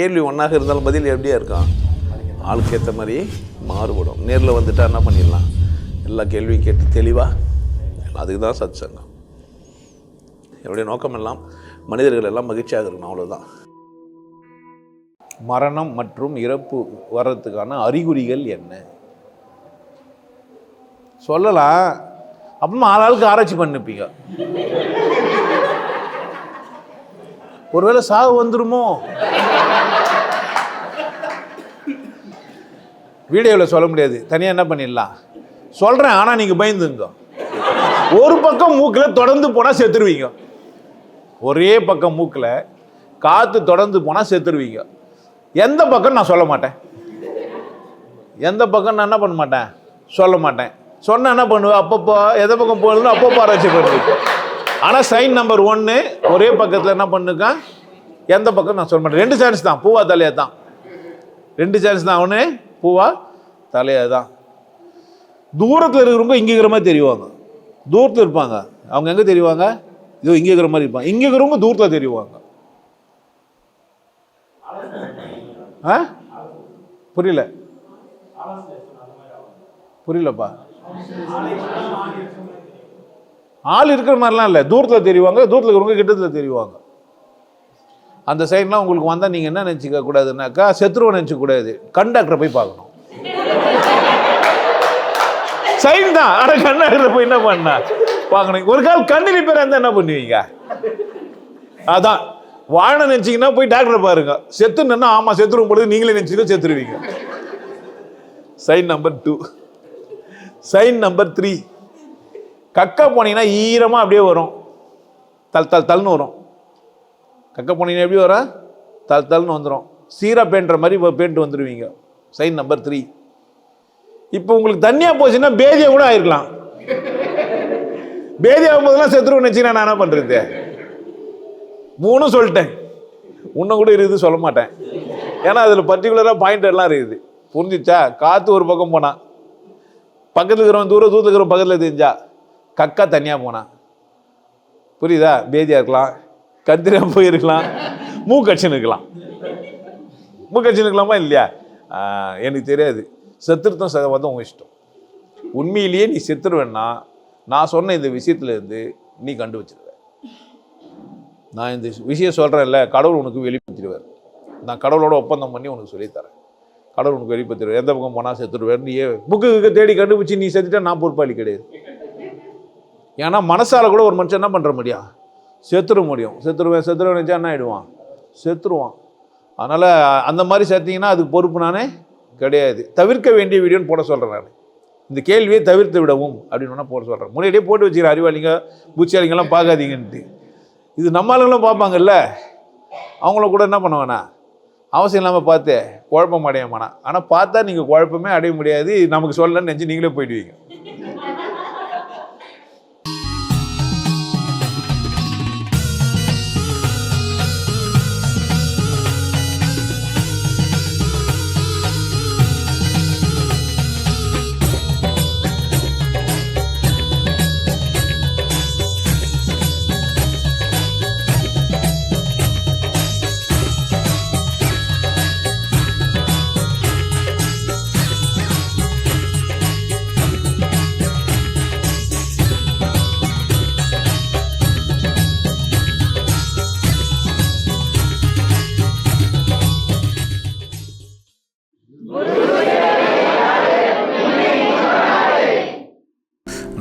கேள்வி ஒன்றாக இருந்தாலும் பதில் எப்படியா இருக்கும்? ஆளுக்கு ஏற்ற மாதிரி மாறுபடும். நேரில் வந்துட்டால் என்ன பண்ணிடலாம்? எல்லா கேள்வியும் கேட்டு தெளிவாக அதுக்கு தான் சத் சங்கம் என்னுடைய நோக்கம் எல்லாம் மனிதர்கள் எல்லாம் மகிழ்ச்சியாக இருக்கணும் அவ்வளோதான் மரணம் மற்றும் இறப்பு வர்றதுக்கான அறிகுறிகள் என்ன? சொல்லலாம். அப்புறமா ஆளாளுக்கு ஆராய்ச்சி பண்ணிப்பீங்க. ஒருவேளை சாவு வந்துருமோ? வீடியோவில் சொல்ல முடியாது. தனியாக என்ன பண்ணிடலாம்? சொல்கிறேன் ஆனால் நீங்கள் பயந்துங்க. ஒரு பக்கம் மூக்கில் தொடர்ந்து போனால் செத்துருவீங்க. ஒரே பக்கம் மூக்கில் காற்று தொடர்ந்து போனால் செத்துருவீங்க. எந்த பக்கம் நான் சொல்ல மாட்டேன். எந்த பக்கம் நான் என்ன பண்ண மாட்டேன்? சொல்ல மாட்டேன். சொன்ன என்ன பண்ணுவேன் அப்பப்போ எந்த பக்கம் போகணும்னு அப்பப்போ ஆராய்ச்சி பண்ணுவேன். ஆனால் சைன் நம்பர் ஒன்று ஒரே பக்கத்தில் என்ன பண்ணுங்க? எந்த பக்கம் நான் சொல்ல மாட்டேன். ரெண்டு சான்ஸ் தான். பூவா தலையா தான். ரெண்டு சான்ஸ் தான். ஒன்று பூவா தலையா தான் தூரத்தில் இருக்கிறவங்க இங்கே இருக்கிற மாதிரி தெரிவாங்க. தூரத்தில் இருப்பாங்க. அவங்க எங்கே தெரிவாங்க? இதோ இங்கே இருக்கிற மாதிரி இருப்பாங்க. இங்கே இருக்கிறவங்க தூரத்தில் தெரிவாங்க. ஆ? புரியல. புரியலப்பா. ஆள் இருக்கிற மாதிரிலாம் இல்லை. தூரத்தில் தெரிவாங்க தூரத்தில் இருக்கிறவங்க கிட்டத்தில் தெரிவாங்க. அந்த சைட்லாம் உங்களுக்கு வந்தால் நீங்கள் என்ன நினச்சிக்க கூடாதுனாக்கா செத்துருவ நினச்சிக்க கூடாது. கண்டாக்டரை போய் பார்க்கணும். சைன் தான் ஆனால் கண்டாக்டரை போய் என்ன பண்ணா? பார்க்கணும். ஒரு கால் கண்ணில் பேர் இருந்தால் என்ன பண்ணுவீங்க? அதான். வாழ நினச்சிங்கன்னா போய் டாக்டரை பாருங்க. செத்துனா ஆமாம் செத்துருவும் பொழுது நீங்களே நினச்சிக்க செத்துருவீங்க. Sign number two sign number three கக்க போனீங்கன்னா ஈரமாக அப்படியே வரும். தல் தல் தல்னு வரும். கக்க போனீங்கன்னா எப்படி வர தல் தல்னு வந்துடும் சீரா பேண்ட்ற மாதிரி பேண்ட் வந்துடுவீங்க சைன் நம்பர் த்ரீ இப்போ உங்களுக்கு தண்ணியாக போச்சுன்னா பேதியா கூட ஆயிருக்கலாம். பேதியாகும் போதெல்லாம் செத்துருவோம் நினச்சிங்கன்னா நான் என்ன பண்ணுறது மூணும் சொல்லிட்டேன். இன்னும் கூட இருக்குது சொல்ல மாட்டேன். ஏன்னா அதில் பர்டிகுலராக பாயிண்ட் எல்லாம் இருக்குது. புரிஞ்சிச்சா? காற்று ஒரு பக்கம் போனான் பக்கத்தில் இருக்கிறவன் தூரம் தூரத்தில் பக்கத்தில் தெரிஞ்சா. கக்கா தனியாக போனான் புரியுதா? பேதியாக இருக்கலாம். கத்திரியா போயிருக்கலாம். மூக்கட்சின்னு இருக்கலாம் மூக்கட்சின்னு இருக்கலாமா இல்லையா எனக்கு தெரியாது. செத்துருத்தம் சதவாதம் உங்கள் இஷ்டம். உண்மையிலேயே நீ செத்துருவேன்னா நான் சொன்ன இந்த விஷயத்துலேருந்து நீ நீ வச்சிருவ நான் இந்த விஷயம் சொல்கிறேன்ல கடவுள் உனக்கு வெளிப்படுத்திடுவார். நான் கடவுளோட ஒப்பந்தம் பண்ணி உனக்கு சொல்லித்தரேன். கடவுள் உனக்கு வெளிப்படுத்திடுவார். எந்த பக்கம் போனால் செத்துடுவார் நீ புக்கு தேடி கண்டுபிடிச்சி நீ செத்துட்டா நான் பொறுப்பாளி கிடையாது. ஏன்னா மனசால் கூட ஒரு மனுஷன் என்ன பண்ணுற முடியாது செத்துட முடியும். செத்துருவேன் செத்துருவேன் நினச்சா என்ன ஆகிடுவான் செத்துருவான். அதனால் அந்த மாதிரி செத்தீங்கன்னா அதுக்கு பொறுப்பு நானே கிடையாது. தவிர்க்க வேண்டிய வீடியோன்னு போட சொல்கிறேன் நான். இந்த கேள்வியை தவிர்த்து விடவும் அப்படின்னு வேணால் போட சொல்கிறேன் முன்னாடியே போட்டு வச்சுக்கிற அறிவாளிங்க பூச்சியாளிங்கெல்லாம் பார்க்காதீங்கன்ட்டு. இது நம்ம ஆளுங்களும் பார்ப்பாங்கல்ல? அவங்கள கூட என்ன பண்ணுவேண்ணா அவசியம் இல்லாமல் பார்த்து குழப்பம் அடைய ஆனால் பார்த்தா நீங்கள் குழப்பமே அடைய முடியாது. நமக்கு சொல்லலன்னு நினச்சி நீங்களே போயிடுவீங்க.